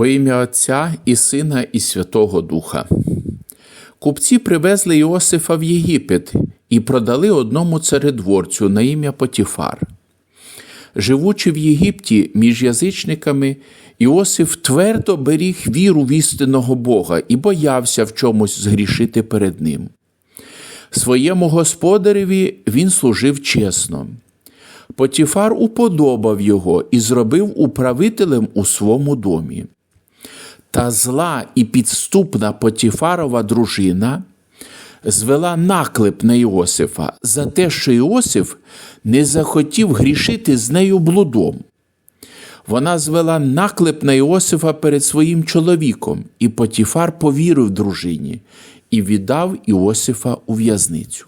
Во ім'я Отця і Сина, і Святого Духа. Купці привезли Іосифа в Єгипет і продали одному царедворцю на ім'я Потіфар. Живучи в Єгипті між язичниками, Іосиф твердо беріг віру в істинного Бога і боявся в чомусь згрішити перед ним. Своєму господареві він служив чесно. Потіфар уподобав його і зробив управителем у своєму домі. Та зла і підступна Потіфарова дружина звела наклеп на Іосифа за те, що Іосиф не захотів грішити з нею блудом. Вона звела наклеп на Іосифа перед своїм чоловіком, і Потіфар повірив дружині і віддав Іосифа у в'язницю.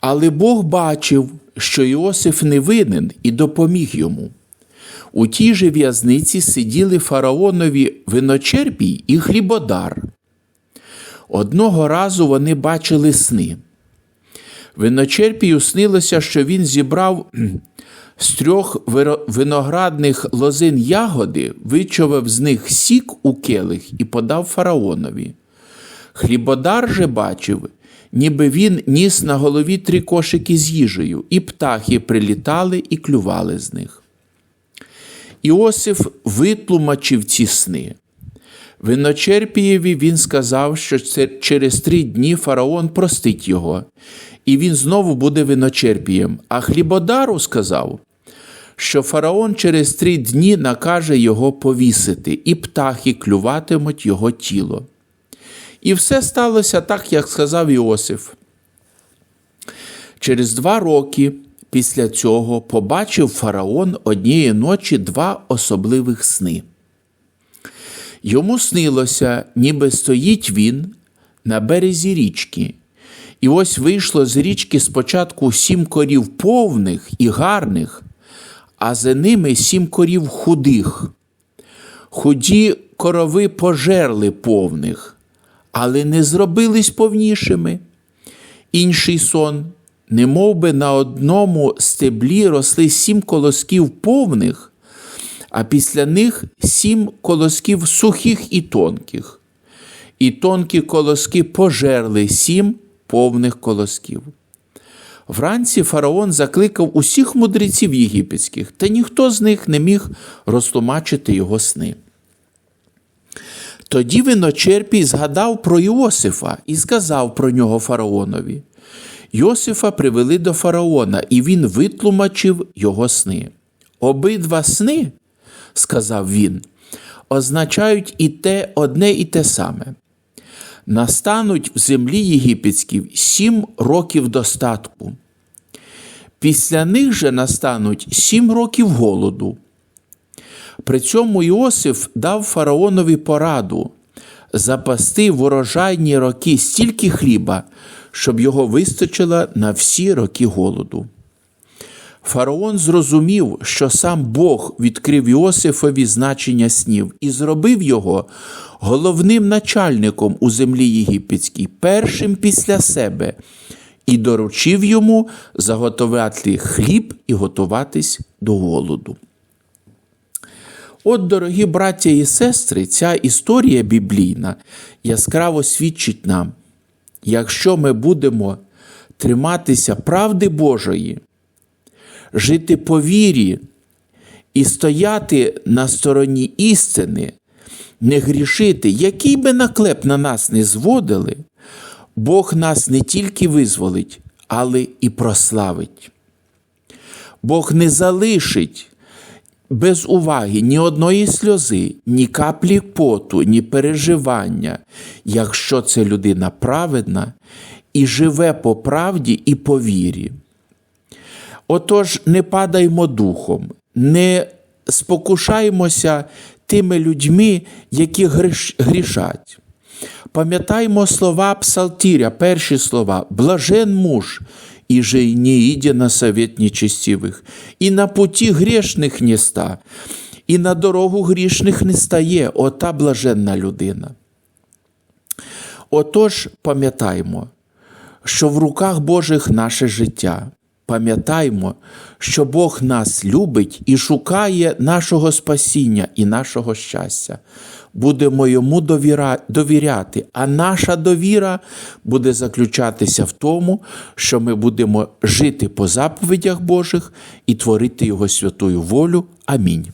Але Бог бачив, що Іосиф не винен і допоміг йому. У тій же в'язниці сиділи фараонові виночерпій і хлібодар. Одного разу вони бачили сни. Виночерпію снилося, що він зібрав з трьох виноградних лозин ягоди, вичовав з них сік у келих і подав фараонові. Хлібодар же бачив, ніби він ніс на голові три кошики з їжею, і птахи прилітали і клювали з них. Іосиф витлумачив ці сни. Виночерпієві він сказав, що через три дні фараон простить його, і він знову буде виночерпієм. А хлібодару сказав, що фараон через три дні накаже його повісити, і птахи клюватимуть його тіло. І все сталося так, як сказав Іосиф. Через два роки після цього побачив фараон однієї ночі два особливих сни. Йому снилося, ніби стоїть він на березі річки, і ось вийшло з річки спочатку сім корів повних і гарних, а за ними сім корів худих. Худі корови пожерли повних, але не зробились повнішими. Інший сон, не би на одному стеблі росли сім колосків повних, а після них сім колосків сухих і тонких. І тонкі колоски пожерли сім повних колосків. Вранці фараон закликав усіх мудреців єгипетських, та ніхто з них не міг розтлумачити його сни. Тоді виночерпій згадав про Йосифа і сказав про нього фараонові. Йосифа привели до фараона, і він витлумачив його сни. Обидва сни, сказав він, означають і те одне і те саме. Настануть в землі єгипетській сім років достатку. Після них же настануть сім років голоду. При цьому Іосиф дав фараонові пораду запасти в урожайні роки стільки хліба, щоб його вистачило на всі роки голоду. Фараон зрозумів, що сам Бог відкрив Іосифові значення снів і зробив його головним начальником у землі єгипетській, першим після себе, і доручив йому заготовляти хліб і готуватись до голоду. От, дорогі браття і сестри, ця історія біблійна яскраво свідчить нам, якщо ми будемо триматися правди Божої, жити по вірі і стояти на стороні істини, не грішити, який би наклеп на нас не зводили, Бог нас не тільки визволить, але і прославить. Бог не залишить без уваги ні одної сльози, ні каплі поту, ні переживання, якщо це людина праведна і живе по правді і по вірі. Отож, не падаймо духом, не спокушаймося тими людьми, які грішать. Пам'ятаймо слова Псалтіря, перші слова, блажен муж, и же не идя на совет нечестивых, і на путі грішних не ста, і на дорогу грішних не стає, ота блаженна людина. Отож, пам'ятаймо, що в руках Божих наше життя. Пам'ятаймо, що Бог нас любить і шукає нашого спасіння і нашого щастя. Будемо йому довіряти, а наша довіра буде заключатися в тому, що ми будемо жити по заповідях Божих і творити Його святую волю. Амінь.